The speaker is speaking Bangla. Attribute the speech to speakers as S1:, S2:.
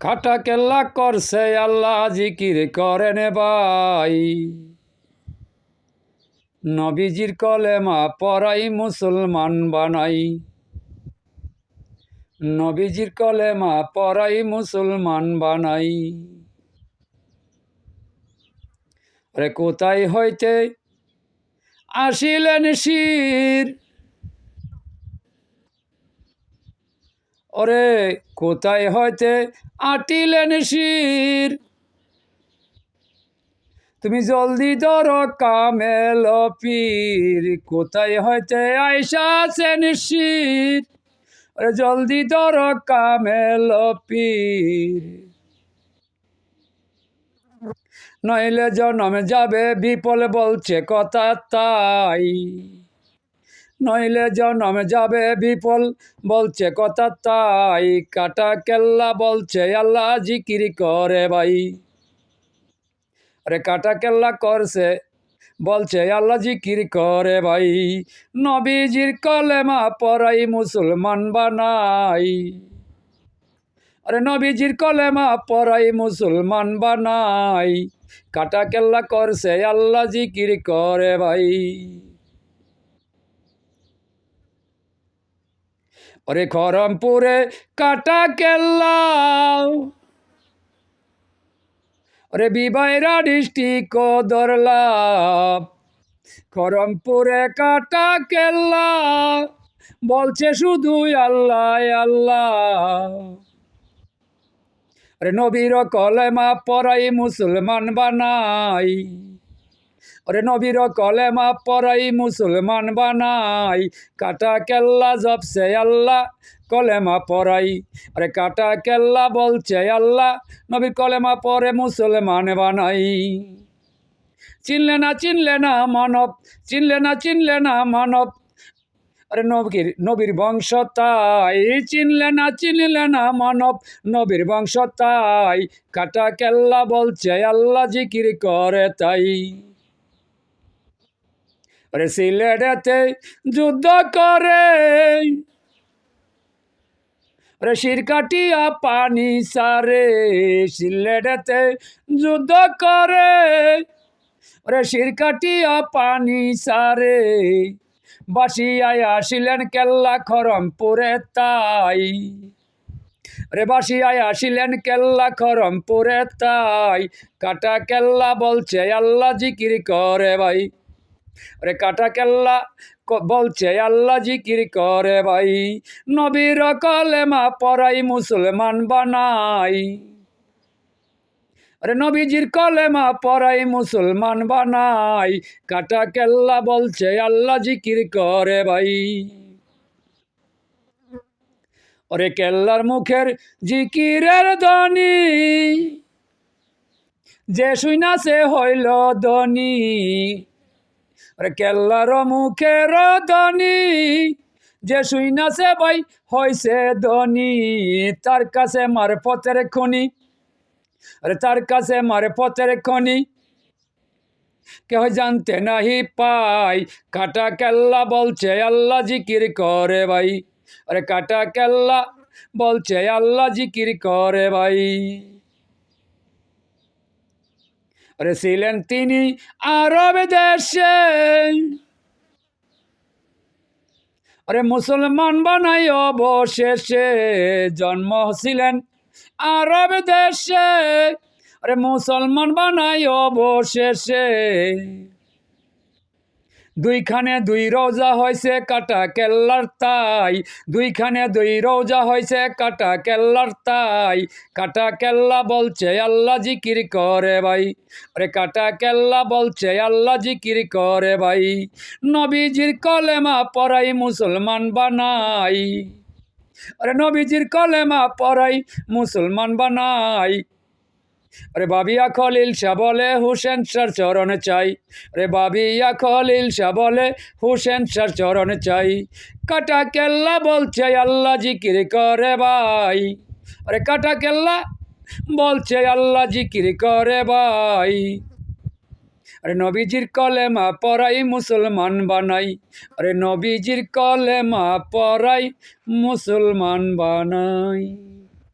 S1: কাটা কেল্লা করছে, আল্লাহ জিকির করেন ভাই। নবীজির কলেমা পড়াই মুসলমান বানাই। নবীজির কলেমা পড়াই মুসলমান বানাই। রে কোথায় হইতে আসিলেন শির? ওরে কোথায় হইতে আটিলেন শির তুমি জলদি ধরো কামেল পীর, কোথায় হইতে আইসা আছেন শির ওরে জলদি ধরো কামেল পীর। নইলে জনমে যাবে, বিপল বলছে কথা তাই। নইলে জনমে যাবে বিপল বলছে কথা তাই, কাটা কেল্লা বলছে, আল্লাহ জিকির করে ভাই। আরে কাটা কেল্লা করছে, বলছে আল্লাহ জিকির করে ভাই। নবীজির কলেমা পড়াই মুসলমান বানাই। আরে নবীজির কলেমা পড়াই মুসলমান বানাই। কাটা কেল্লা করছে, আল্লাহ জিকির করে ভাই। ওরে খরমপুরে কাটা কেল্লা। ওরে বিবাইরা ডিস্ট্রিক্ট দরলা খরমপুরে কাটা কেল্লা। বলছে শুধু আল্লাহ আল্লাহ। আরে নবীর কলেমা পরাই মুসলমান বানাই। ওরে নবীর কলেমা পড়াই মুসলমান বানাই, কাটা কেল্লা জপসে আল্লাহ কলেমা পড়াই আরে কাটা কেল্লা বলছে আল্লাহ, নবীর কলেমা পরে মুসলমান বানাই। চিনলে না চিনলে না মানব, চিনলে না চিনলে না মানব। আরে নবীর নবীর বংশ তাই, চিনলে না চিনলে না মানব। নবীর বংশ তাই, কাটা কেল্লা বলছে আল্লাহ জিকির করে তাই। আরে সিলেটেতে যুদ্ধ করে। আরে শির কাটিয়া পানি সারে সিলেটেতে যুদ্ধ করে। আরে শির কাটিয়া পানি সারে, বাসিয়ায় আসিলেন কেল্লা খরমপুরে তাই। রে বাসিয়ায় আসিলেন কেল্লা খরমপুরে তাই। কাটা কেল্লা বলছে, আল্লাহ জিকির করে ভাই। রে কাটা কেল্লা ক- বলছে, আল্লাহ জিকির করে ভাই। নবীর কলেমা পড়াই মুসলমান বানাই। আরে নবীজির কলেমা পড়াই মুসলমান বানাই। কাটা কেল্লা বলছে, আল্লাহ জিকির করে ভাই। ওরে কেল্লার মুখের জিকিরের ধ্বনি, যে শুইনা সে হইল ধনী। ওরে কেল্লার মুখের ধ্বনি, যে শুইনা সে ভাই, হইছে ধনী। তার কাছে মার পথের খনি, আরে তার কাছে মারে পথের খনি। কেহ জানতে নাহি পাই, কাটা কেল্লা বলছে, আল্লাহ জিকির করে ভাই। আরে কাটা কেল্লা বলছে, আল্লাহ জিকির করে ভাই। আরে ছিলেন তিনি আরব দেশে। আরে মুসলমান বানাই অবশেষে জন্ম ছিলেন আরব দেশে। আরে মুসলমান বানাই অবশেষে দুইখানে দুই রোজা হয়েছে কাটা কেল্লার তাই। দুইখানে দুই রোজা হয়েছে কাটা কেল্লার তাই। কাটা কেল্লা বলছে, আল্লাহ জিকির করে ভাই। আরে কাটা কেল্লা বলছে, আল্লাহ জিকির করে ভাই। নবীজির কলেমা পড়াই মুসলমান বানাই। আরে নবীজির কলেমা পড়াই মুসলমান বানাই। আরে বাবিয়া খলিল শাহ বলে, হুসেন শাহ চরণ চাই। রে বাবিয়া খলিল শাহ হুসেন শাহ চরণ চাই। কাটা কেল্লা বলছে, আল্লাহ জিকির করে ভাই। আরে কাটা কেল্লা বলছে, আল্লাহ জিকির করে ভাই। আরে নবীজির কলেমা পড়াই মুসলমান বানাই। আরে নবীজির কলেমা পড়াই মুসলমান বানাই।